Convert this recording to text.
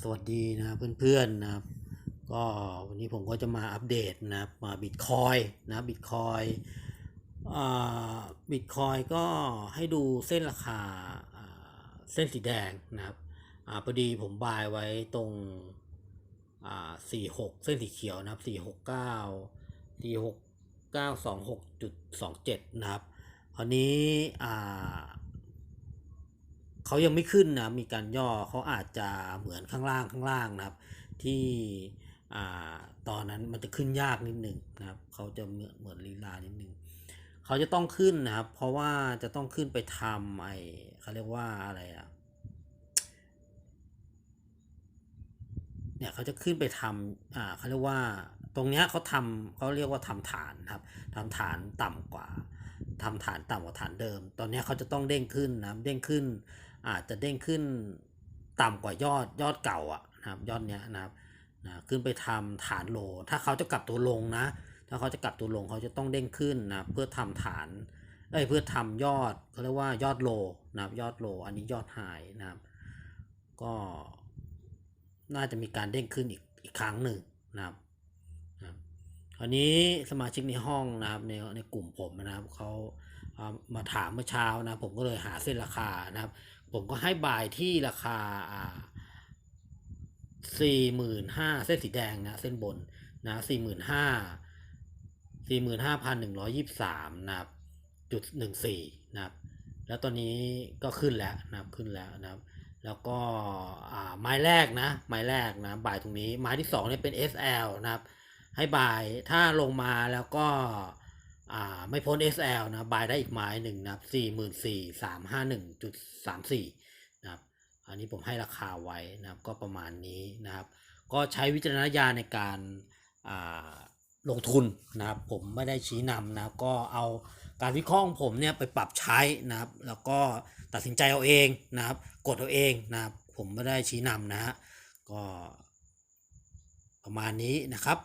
สวัสดีนะเพื่อนๆนะครับ ก็วันนี้ผมก็จะมาอัปเดตนะครับมาบิตคอยนะบิตคอยบิตคอยก็ให้ดูเส้นราคาเส้นสีแดงนะครับอพอดีผมบายไว้ตรงสี่หกเส้นสีเขียวนะครับสี่หกเก้าสี่หกเก้าสองหกจุดสองเจ็ดนะครับคราวนี้อ่า เขายังไม่ขึ้นนะมีการย่อเขาอาจจะเหมือนข้างล่างข้างล่างนะครับ ที่ตอนนั้นมันจะขึ้นยากนิดหนึ่งนะครับ เขาจะเหมือนเหมือนลีลานิดหนึ่งเขาจะต้องขึ้นนะครับ เพราะว่าจะต้องขึ้นไปทำไอเขาเรียกว่าอะไรอะเนี่ยเขาจะขึ้นไปทำอ่าเขาเรียกว่าตรงเนี้ยเขาทำเขาเรียกว่าทำฐานครับทำฐานต่ำกว่าทำฐานต่ำกว่าฐานเดิม ตอนเนี้ยเขาจะต้องเด้งขึ้นนะครับเด้งขึ้น อาจจะเด้งขึ้นต่ำกว่ายอดยอดเก่าอะนะครับยอดเนี้ยนะครับนะขึ้นไปทำฐานโล ถ้าเขาจะกลับตัวลงนะ ถ้าเขาจะกลับตัวลงเขาจะต้องเด้งขึ้นนะเพื่อทำฐานเอ้ยเพื่อทำยอดเขาเรียกว่ายอดโลนะครับยอดโล อันนี้ยอดไฮนะครับ ก็น่าจะมีการเด้งขึ้นอีกอีกครั้งหนึ่งนะครับคราวนี้สมาชิกในห้องนะครับในในกลุ่มผมนะครับเขา มาถามเมื่อเช้านะผมก็เลยหาเส้นราคานะครับ ผมก็ให้บายที่ราคาอ่าสี่หมื่นห้าเส้นสีแดงนะเส้นบนนะสี่หมื่นห้าสี่หมื่นห้าพันหนึ่งร้อยี่สามนะครับจุดหนึ่งสี่นะครับแล้วตอนนี้ก็ขึ้นแล้วนะครับขึ้นแล้วนะครับ แล้วก็อ่าไม้แรกนะ ไม้แรกนะบ่ายตรงนี้ไม้ที่สองเนี่ยเป็น SL นะครับ ให้บ่ายถ้าลงมาแล้วก็ ไม่พ้น SL นะบายได้อีกไม้หนึ่งนะครับสี่หมื่นสี่สามห้าหนึ่งจุดสามสี่นะครับ อันนี้ผมให้ราคาไว้นะครับก็ประมาณนี้นะครับ ก็ใช้วิจารณญาณในการาลงทุนนะครับ ผมไม่ได้ชี้นำนะครับก็เอาการวิเคราะห์ของผมเนี่ยไปปรับใช้นะครับ แล้วก็ตัดสินใจเอาเองนะครับ กดเอาเองนะครับ ผมไม่ได้ชี้นำนะฮะก็ประมาณนี้นะครับ